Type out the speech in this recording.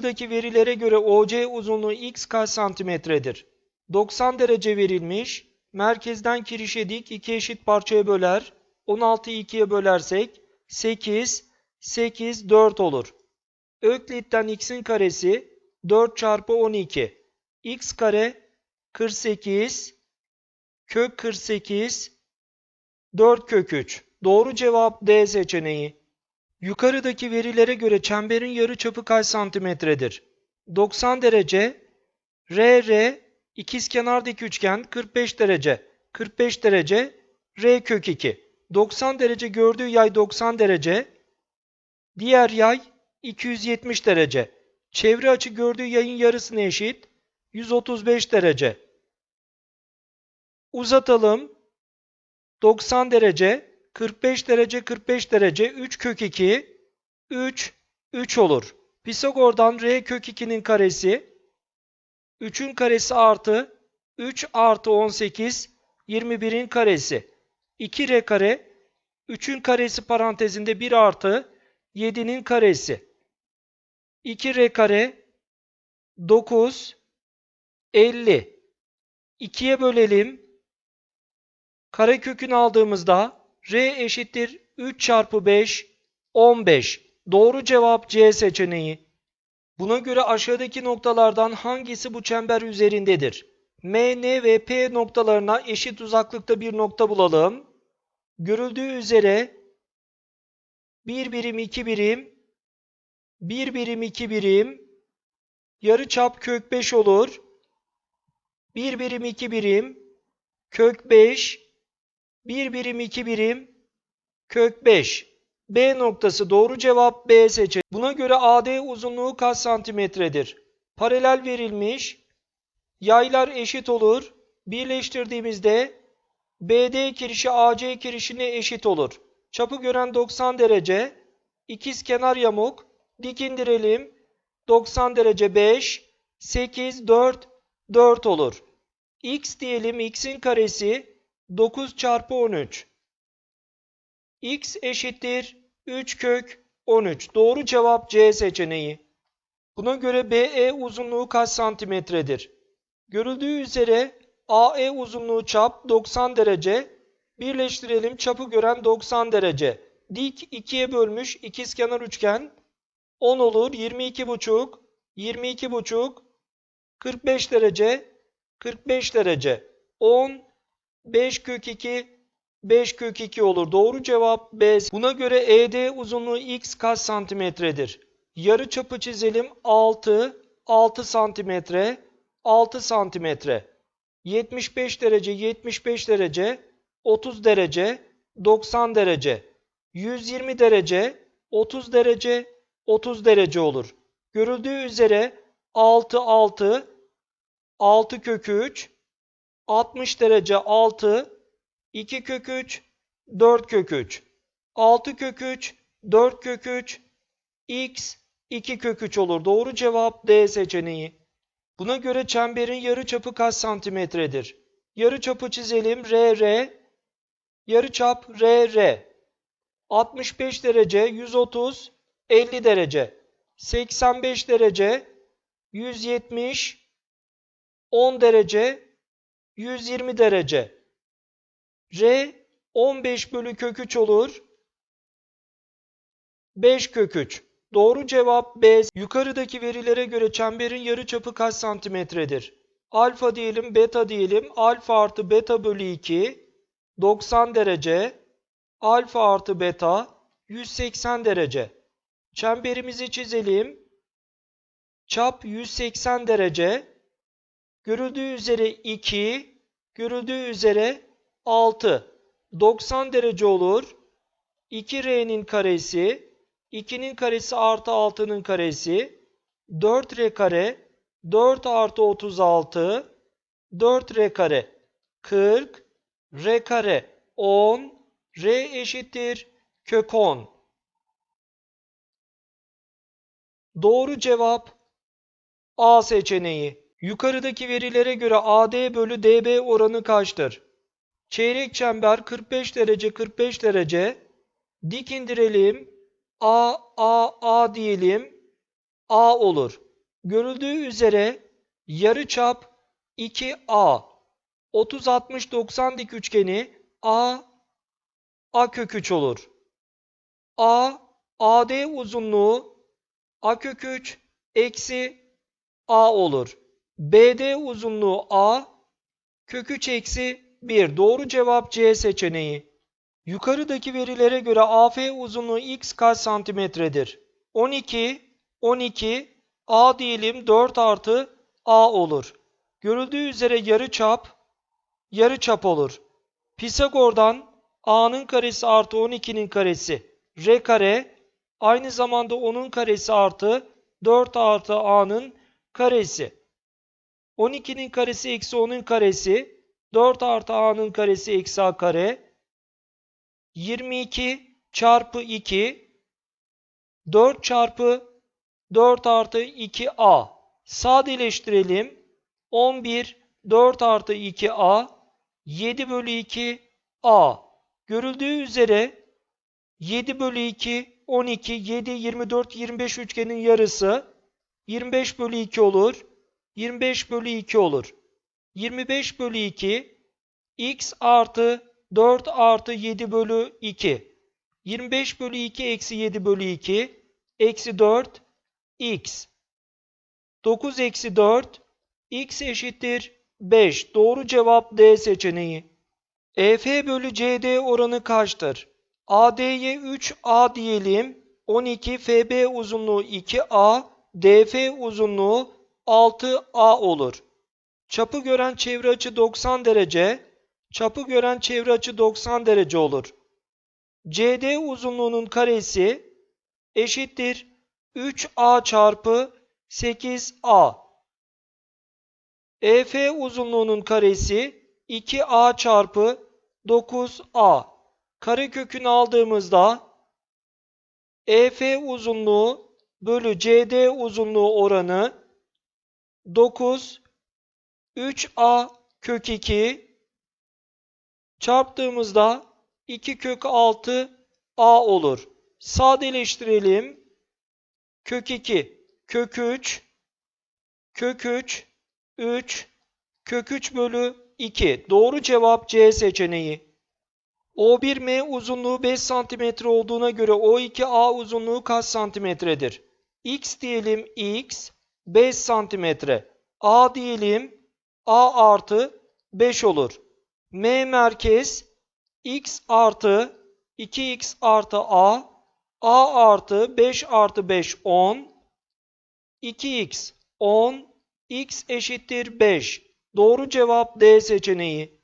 Yukarıdaki verilere göre OC uzunluğu x kaç santimetredir? 90 derece verilmiş. Merkezden kirişe dik iki eşit parçaya böler. 16'yı 2'ye bölersek 8, 8, 4 olur. Öklit'ten x'in karesi 4 çarpı 12. x kare 48, kök 48, 4 kök 3. Doğru cevap D seçeneği. Yukarıdaki verilere göre çemberin yarıçapı kaç santimetredir? 90 derece, RR, ikizkenar dik üçgen 45 derece, 45 derece, R kök 2. 90 derece gördüğü yay 90 derece, diğer yay 270 derece. Çevre açı gördüğü yayın yarısına eşit, 135 derece. Uzatalım. 90 derece, 45 derece, 45 derece, 3 kök 2, 3, 3 olur. Pisagor'dan r kök 2'nin karesi, 3'ün karesi artı, 3 artı 18, 21'in karesi. 2r kare, 3'ün karesi parantezinde 1 artı, 7'nin karesi. 2r kare, 9, 50. 2'ye bölelim. Karekökünü aldığımızda r eşittir 3 çarpı 5 15. Doğru cevap C seçeneği. Buna göre aşağıdaki noktalardan hangisi bu çember üzerindedir? M, N ve P noktalarına eşit uzaklıkta bir nokta bulalım. Görüldüğü üzere 1 birim 2 birim 1 birim 2 birim yarıçap kök 5 olur. 1 birim 2 birim kök 5 1 birim 2 birim kök 5. B noktası doğru cevap B seçeneği. Buna göre AD uzunluğu kaç santimetredir? Paralel verilmiş. Yaylar eşit olur. Birleştirdiğimizde BD kirişi AC kirişine eşit olur. Çapı gören 90 derece. İkiz kenar yamuk. Dik indirelim. 90 derece 5, 8, 4, 4 olur. X diyelim x'in karesi 9 çarpı 13. X eşittir 3 kök 13. Doğru cevap C seçeneği. Buna göre BE uzunluğu kaç santimetredir? Görüldüğü üzere AE uzunluğu çap 90 derece. Birleştirelim çapı gören 90 derece. Dik 2'ye bölmüş ikizkenar üçgen 10 olur. 22 buçuk, 22 buçuk, 45 derece, 45 derece. 10, 5 kök 2, 5 kök 2 olur. Doğru cevap B. Buna göre ED uzunluğu x kaç santimetredir? Yarı çapı çizelim. 6, 6 santimetre, 6 santimetre. 75 derece, 75 derece, 30 derece, 90 derece. 120 derece, 30 derece, 30 derece olur. Görüldüğü üzere 6, 6, 6 kök 3, 60 derece 6, 2 kök 3, 4 kök 3. 6 kök 3, 4 kök 3, x 2 kök 3 olur. Doğru cevap D seçeneği. Buna göre çemberin yarıçapı kaç santimetredir? Yarıçapı çizelim. RR. Yarıçap RR. 65 derece, 130, 50 derece. 85 derece, 170, 10 derece, 120 derece. R 15 bölü kök 3 olur. 5 kök 3. Doğru cevap B. Yukarıdaki verilere göre çemberin yarıçapı kaç santimetredir? Alfa diyelim, beta diyelim. Alfa artı beta bölü 2 90 derece. Alfa artı beta 180 derece. Çemberimizi çizelim. Çap 180 derece. Görüldüğü üzere 2, görüldüğü üzere 6. 90 derece olur. 2R'nin karesi, 2'nin karesi artı 6'nın karesi, 4R kare, 4 artı 36, 4R kare, 40, R kare, 10, R eşittir kök 10. Doğru cevap A seçeneği. Yukarıdaki verilere göre AD bölü DB oranı kaçtır? Çeyrek çember 45 derece 45 derece. Dik indirelim. A, A, A diyelim. A olur. Görüldüğü üzere yarıçap 2A 30 60 90 dik üçgeni A A kök 3 olur. A AD uzunluğu A kök 3 eksi A olur. BD uzunluğu A kök 3 eksi 1. Doğru cevap C seçeneği. Yukarıdaki verilere göre AF uzunluğu x kaç santimetredir? 12, 12, A diyelim 4 artı A olur. Görüldüğü üzere yarıçap, yarıçap olur. Pisagor'dan A'nın karesi artı 12'nin karesi R kare aynı zamanda 10'un karesi artı 4 artı A'nın karesi. 12'nin karesi eksi 10'un karesi 4 artı A'nın karesi eksi A kare 22 çarpı 2 4 çarpı 4 artı 2A sadeleştirelim. 11 4 artı 2A 7 bölü 2 A. Görüldüğü üzere 7 bölü 2 12 7 24 25 üçgenin yarısı 25 bölü 2 olur 25 bölü 2 olur 25 bölü 2 x artı 4 artı 7 bölü 2. 25 bölü 2 eksi 7 bölü 2 eksi 4 x. 9 eksi 4 x eşittir 5. Doğru cevap D seçeneği. EF bölü CD oranı kaçtır? AD'ye 3A diyelim. 12 FB uzunluğu 2A, DF uzunluğu 6A olur. Çapı gören çevre açı 90 derece, çapı gören çevre açı 90 derece olur. CD uzunluğunun karesi eşittir 3A çarpı 8A. EF uzunluğunun karesi 2A çarpı 9A. Karekökünü aldığımızda EF uzunluğu bölü CD uzunluğu oranı 9 3A kök 2 çarptığımızda 2 kök 6 A olur. Sadeleştirelim. Kök 2 kök 3 kök 3 3 kök 3 bölü 2. Doğru cevap C seçeneği. O1M uzunluğu 5 cm olduğuna göre O2A uzunluğu kaç santimetredir? X diyelim X 5 cm. A diyelim A artı 5 olur. M merkez X artı 2X artı A A artı 5 artı 5 10 2X 10 X eşittir 5. Doğru cevap D seçeneği.